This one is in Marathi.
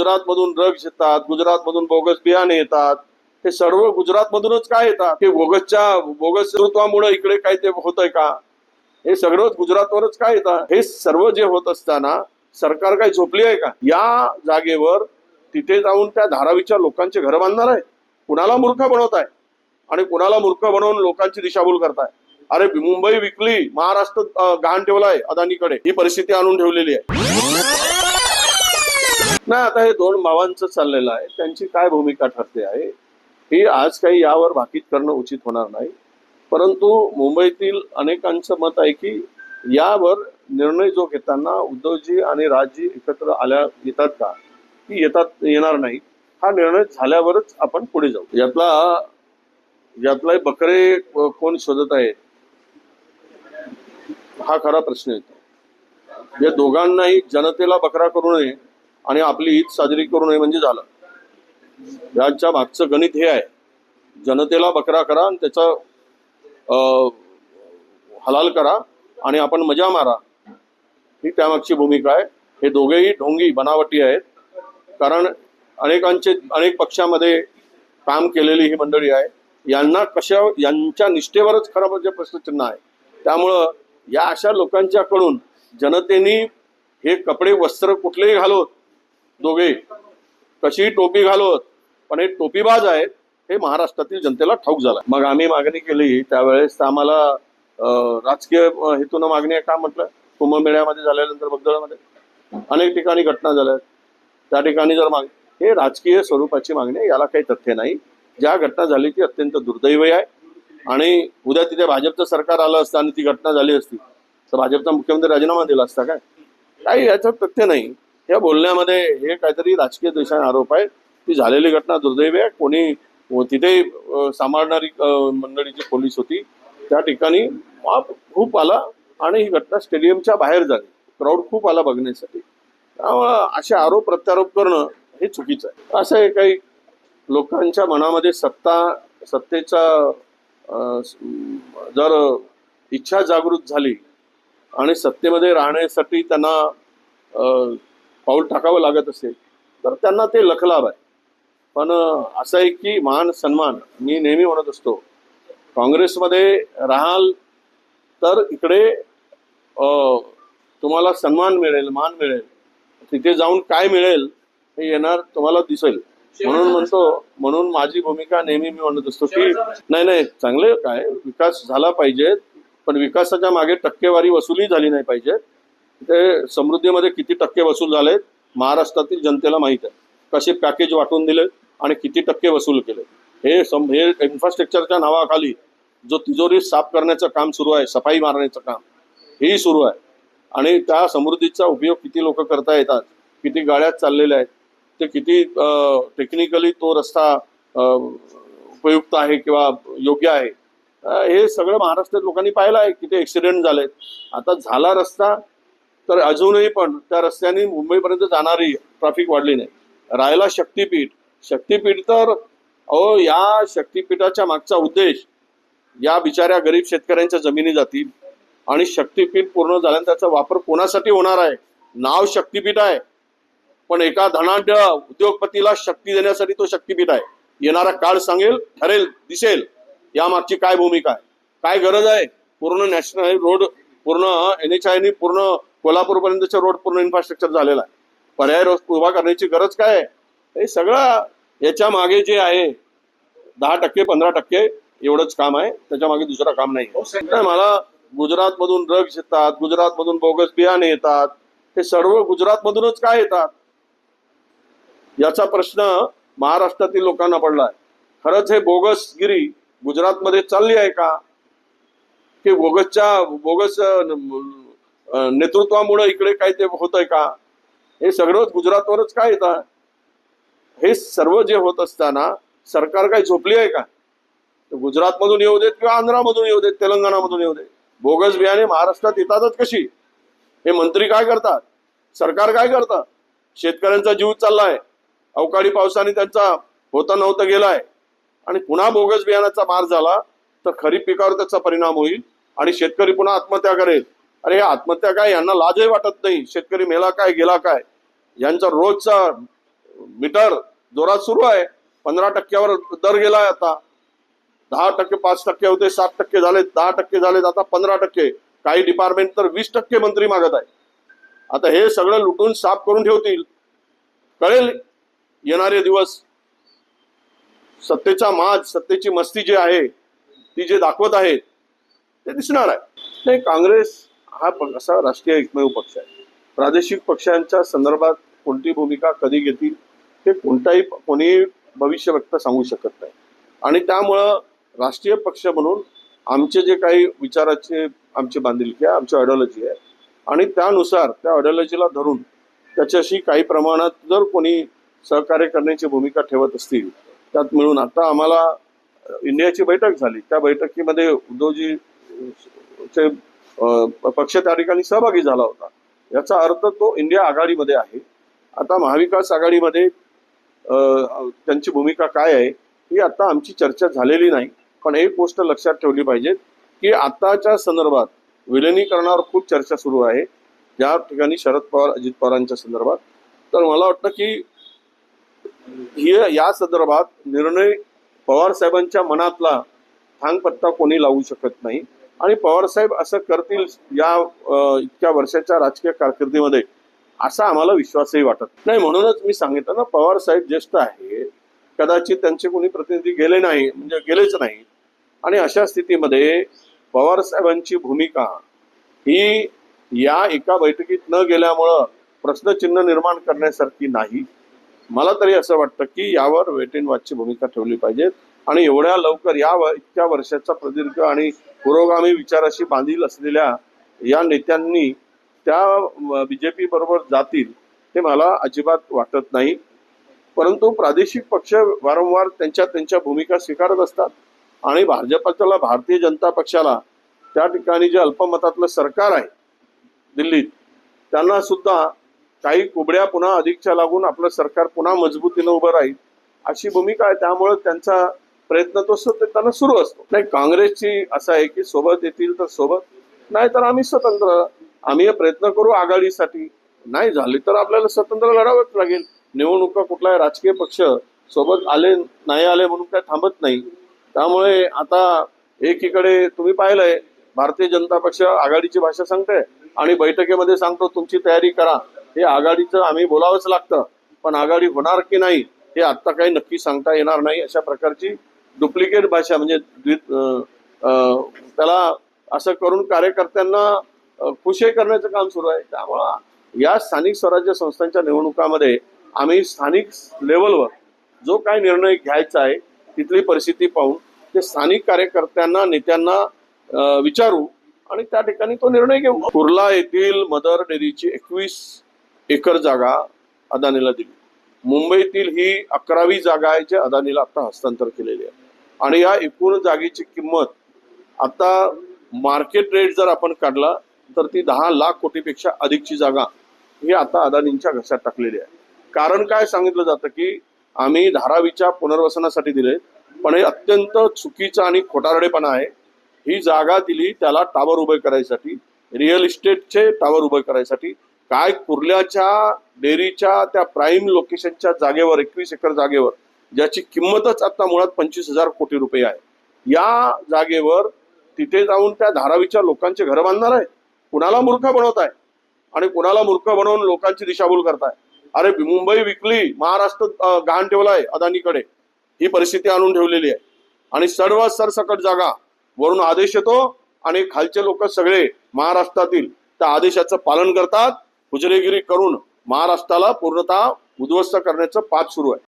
गुजरातमधून ड्रग्ज येतात गुजरातमधून बोगस बियाणे येतात हे सर्व गुजरातमधूनच काय येतात? हे बोगसच्या बोगस नेतृत्वामुळे इकडे काय ते होतंय का? हे सगळं गुजरातवरच काय येतं हे सर्व जे होत असताना सरकार काय झोपली आहे का? या जागेवर तिथे जाऊन त्या धारावीच्या लोकांचे घर बांधणार आहे कुणाला मूर्ख बनवत आहे? आणि कुणाला मूर्ख बनवून लोकांची दिशाभूल करताय? अरे मुंबई विकली महाराष्ट्र गहाण ठेवलाय अदानीकडे. ही परिस्थिती आणून ठेवलेली आहे. नाही आता हे दोन मावांचं चाललेलं आहे. त्यांची काय भूमिका ठरते आहे ही आज काही यावर भाकीत करणं उचित होणार नाही. परंतु मुंबईतील अनेकांचं मत आहे की यावर निर्णय जो घेताना उद्धवजी आणि राजजी एकत्र आल्या येतात का? की येतात येणार नाही हा निर्णय झाल्यावरच आपण पुढे जाऊ. यातला यातला बकरे कोण शोधत आहे हा खरा प्रश्न येतो या दोघांनाही जनतेला बकरा करू नये. आणि आपली ईद साजरी करू नये म्हणजे झालं. याच्या मागचं गणित हे आहे. जनतेला बकरा करा आणि त्याचा हलाल करा आणि आपण मजा मारा. ही त्यामागची भूमिका आहे. हे दोघेही ढोंगी बनावटी आहेत. कारण अनेकांचे अनेक पक्षामध्ये काम केलेली ही मंडळी आहे. यांना कशा यांच्या निष्ठेवरच खरं म्हणजे प्रश्नचिन्ह आहे. त्यामुळं या अशा लोकांच्याकडून जनतेनी हे कपडे वस्त्र कुठलेही घालोत दोघे. कशी टोपी घालवत? पण हे टोपीबाज आहेत हे महाराष्ट्रातील जनतेला ठाऊक झालं. मग आम्ही मागणी केली त्यावेळेस आम्हाला राजकीय हेतून मागणी आहे का म्हटलं? कुंभमेळ्यामध्ये झाल्यानंतर बगदळामध्ये. अनेक ठिकाणी घटना झाल्या. त्या ठिकाणी जर माग हे राजकीय स्वरूपाची मागणी आहे याला काही तथ्य नाही. ज्या घटना झाली ती अत्यंत दुर्दैवी आहे. आणि उद्या तिथे भाजपचं सरकार आलं असतं आणि ती घटना झाली असती तर भाजपचा मुख्यमंत्री राजीनामा दिला असता काय? काही याचं तथ्य नाही. या बोलण्यामध्ये हे काहीतरी राजकीय देशाने आरोप आहे. ती झालेली घटना दुर्दैवी आहे. कोणी तिथे सांभाळणारी मंडळीची पोलीस होती त्या ठिकाणी माप खूप आला आणि ही घटना स्टेडियमच्या बाहेर झाली. क्राऊड खूप आला बघण्यासाठी. त्यामुळं असे आरोप प्रत्यारोप करणं हे चुकीचं आहे. असं आहे काही लोकांच्या मनामध्ये सत्ता सत्तेचा जर इच्छा जागृत झाली आणि सत्तेमध्ये राहण्यासाठी त्यांना पाऊल टाकावं लागत असेल तर त्यांना ते लखलाभ आहे. पण असं आहे की मान सन्मान मी नेहमी म्हणत असतो काँग्रेसमध्ये राहाल तर इकडे तुम्हाला सन्मान मिळेल मान मिळेल. तिथे जाऊन काय मिळेल हे येणार तुम्हाला दिसेल. म्हणून म्हणतो म्हणून माझी भूमिका नेहमी मी म्हणत असतो की नाही नाही चांगले काय विकास झाला पाहिजे पण विकासाच्या मागे टक्केवारी वसुली झाली नाही पाहिजे ते समृद्धीमध्ये किती टक्के वसूल झालेत महाराष्ट्रातील जनतेला माहीत आहे. कसे पॅकेज वाटून दिले आणि किती टक्के वसूल केले हे सम हे इन्फ्रास्ट्रक्चरच्या नावाखाली जो तिजोरी साफ करण्याचं काम सुरू आहे सफाई मारण्याचं काम हेही सुरू आहे. आणि त्या समृद्धीचा उपयोग किती लोक करता येतात किती गाड्या चाललेल्या आहेत ते किती टेक्निकली तो रस्ता उपयुक्त आहे किंवा योग्य आहे. हे सगळं महाराष्ट्रात लोकांनी पाहिलं आहे किती ॲक्सिडेंट झालेत. आता झाला रस्ता तर अजूनही पण त्या रस्त्याने मुंबईपर्यंत जाणारी ट्रॅफिक वाढली नाही. राहिला शक्तीपीठ. शक्तीपीठ तर अहो या शक्तीपीठाच्या मागचा उद्देश या बिचाऱ्या गरीब शेतकऱ्यांच्या जमिनी जातील आणि शक्तीपीठ पूर्ण झाल्यानंतर त्याचा वापर कोणासाठी होणार आहे? नाव शक्तीपीठ आहे. पण एका धनाढ्य उद्योगपतीला शक्ती देण्यासाठी तो शक्तीपीठ आहे. येणारा काळ सांगेल ठरेल दिसेल. यामागची काय भूमिका आहे? काय गरज आहे? पूर्ण नॅशनल रोड पूर्ण एन एच आयनी पूर्ण कोल्हापूरपर्यंतचा रोड पूर्ण इन्फ्रास्ट्रक्चर झालेला आहे. पर्याय रोज उभा करण्याची गरज काय आहे? हे सगळं याच्या मागे जे आहे दहा टक्के पंधरा टक्के एवढंच काम आहे. त्याच्यामागे दुसरं काम नाही मला गुजरातमधून ड्रग्ज येतात गुजरातमधून बोगस बियाणे येतात हे सर्व गुजरातमधूनच काय येतात? याचा प्रश्न महाराष्ट्रातील लोकांना पडला आहे. खरंच हे बोगसगिरी गुजरातमध्ये चालली आहे का? की बोगसच्या बोगस नेतृत्वामुळे इकडे काय ते होतंय का? हे सगळं गुजरातवरच काय येतं? हे सर्व जे होत असताना सरकार काय झोपली आहे का? गुजरातमधून येऊ देत किंवा आंध्रामधून येऊ देत तेलंगणामधून येऊ देत? बोगस बियाणे महाराष्ट्रात येतातच कशी? हे मंत्री काय करतात? सरकार काय करतं? शेतकऱ्यांचा जीव चाललाय. अवकाळी पावसाने त्यांचा होता नव्हता गेलाय. आणि पुन्हा बोगस बियाण्याचा मार झाला तर खरीप पिकावर त्याचा परिणाम होईल आणि शेतकरी पुन्हा आत्महत्या करेल. अरे हे आत्महत्या काय? यांना लाजही वाटत नाही. शेतकरी मेला काय गेला काय? यांचा रोजचा मीटर जोरात सुरू आहे. पंधरा टक्क्यावर दर गेलाय आता. दहा टक्के पाच टक्के होते सात टक्के झाले दहा टक्के झाले आता पंधरा टक्के. काही डिपार्टमेंट तर वीस टक्के मंत्री मागत आहे. आता हे सगळं लुटून साफ करून ठेवतील. कळेल येणारे दिवस. सत्तेचा माज सत्तेची मस्ती जी आहे ती जे दाखवत आहेत ते दिसणार आहे. नाही काँग्रेस हा प- असा राष्ट्रीय एकमेव पक्ष आहे. प्रादेशिक पक्षांच्या संदर्भात कोणती भूमिका कधी घेतील हे कोणताही कोणी भविष्य व्यक्त सांगू शकत नाही. आणि त्यामुळं राष्ट्रीय पक्ष म्हणून आमचे जे काही विचाराचे आमची बांधिलकी आहे आमची आयडिओलॉजी आहे. आणि त्यानुसार त्या आयडिओलॉजीला धरून त्याच्याशी काही प्रमाणात जर कोणी सहकार्य करण्याची भूमिका ठेवत असतील त्यात मिळून आता आम्हाला इंडियाची बैठक झाली. त्या बैठकीमध्ये उद्धवजी चे पक्ष त्या ठिकाणी सहभागी झाला होता. याचा अर्थ तो इंडिया आघाडीमध्ये आहे. आता महाविकास आघाडीमध्ये त्यांची भूमिका काय आहे ही आता आमची चर्चा झालेली नाही. पण एक गोष्ट लक्षात ठेवली पाहिजे की आताच्या संदर्भात विलिनीकरणावर खूप चर्चा सुरू आहे. ज्या ठिकाणी शरद पवार अजित पवारांच्या संदर्भात. तर मला वाटतं की ही या संदर्भात निर्णय पवार साहेबांच्या मनातला थांगपत्ता कोणी लावू शकत नाही. आणि पवार साहेब असं करतील या इतक्या वर्षाच्या राजकीय कारकिर्दीमध्ये असा आम्हाला विश्वासही वाटत नाही. म्हणूनच मी सांगितलं ना पवार साहेब ज्येष्ठ आहे कदाचित त्यांचे कोणी प्रतिनिधी गेले नाही म्हणजे गेलेच नाही. आणि अशा स्थितीमध्ये पवार साहेबांची भूमिका ही या एका बैठकीत न गेल्यामुळं प्रश्नचिन्ह निर्माण करण्यासारखी नाही. मला तरी असं वाटतं की यावर वेट अँड वॉचची भूमिका ठेवली पाहिजे आणि एवढ्या लवकर या व- इतक्या वर्षाचा प्रदीर्घ आणि पुरोगामी विचाराशी बांधील असलेल्या या नेत्यांनी त्या बीजेपी बरोबर जातील हे मला अजिबात वाटत नाही. परंतु प्रादेशिक पक्ष वारंवार त्यांच्या त्यांच्या भूमिका स्वीकारत असतात आणि भाजपच्याला भारतीय जनता पक्षाला त्या ठिकाणी जे अल्पमतातलं सरकार आहे दिल्लीत त्यांना सुद्धा काही कुबड्या पुन्हा अधिकच्या लागून आपलं सरकार पुन्हा मजबूतीनं उभं राहील अशी भूमिका आहे. त्यामुळे त्यांचा प्रयत्न तो त्यांना सुरू असतो. नाही काँग्रेसची असं आहे की सोबत येतील तर सोबत नाही तर आम्ही स्वतंत्र आम्ही हे प्रयत्न करू आघाडीसाठी. नाही झाली तर आपल्याला स्वतंत्र लढावंच लागेल. निवडणुका कुठलाही राजकीय पक्ष सोबत आले नाही आले म्हणून काय थांबत नाही. त्यामुळे आता एकीकडे तुम्ही पाहिलंय भारतीय जनता पक्ष आघाडीची भाषा सांगते आणि बैठकीमध्ये सांगतो तुमची तयारी करा. हे आघाडीचं आम्ही बोलावंच लागतं. पण आघाडी होणार की नाही हे आत्ता काही नक्की सांगता येणार नाही अशा प्रकारची डुप्लिकेट भाषा म्हणजे त्याला असं करून कार्यकर्त्यांना खुशे करण्याचं काम सुरू आहे. त्यामुळं या स्थानिक स्वराज्य संस्थांच्या निवडणुकामध्ये आम्ही स्थानिक लेवलवर जो काय निर्णय घ्यायचा आहे तिथली परिस्थिती पाहून ते स्थानिक कार्यकर्त्यांना नेत्यांना विचारू आणि त्या ठिकाणी तो निर्णय घेऊ. कुर्ला येथील मदर डेअरीची एकवीस एकर जागा अदानीला दिली. मुंबईतील ही अकरावी जागा आहे जी अदानीला आता हस्तांतर केलेली आहे. आणि या एकूण जागेची किंमत आता मार्केट रेट जर आपण काढला तर ती दहा लाख कोटीपेक्षा अधिकची जागा ही आता अदानींच्या घशात टाकलेली आहे. कारण काय सांगितलं जातं की आम्ही धारावीच्या पुनर्वसनासाठी दिले पण हे अत्यंत चुकीचं आणि खोटारडेपणा आहे. ही जागा दिली त्याला टावर उभे करायसाठी रिअल इस्टेटचे टावर उभे करायसाठी काय कुर्ल्याच्या डेअरीच्या त्या प्राईम लोकेशनच्या जागेवर एकवीस एकर जागेवर ज्याची किंमतच आता मुळात पंचवीस हजार कोटी रुपये आहे. या जागेवर तिथे जाऊन त्या धारावीच्या लोकांचे घर बांधणार आहे. कुणाला मूर्ख बनवत आहे? आणि कुणाला मूर्ख बनवून लोकांची दिशाभूल करताय? अरे मुंबई विकली महाराष्ट्र गहाण गहाण ठेवलाय अदानीकडे. ही परिस्थिती आणून ठेवलेली आहे. आणि सर्व सरसकट जागा वरून आदेश येतो आणि खालचे लोक सगळे महाराष्ट्रातील त्या आदेशाचं पालन करतात. हुजरेगिरी करून महाराष्ट्राला पूर्णतः उद्ध्वस्त करण्याचं पाठ सुरू आहे.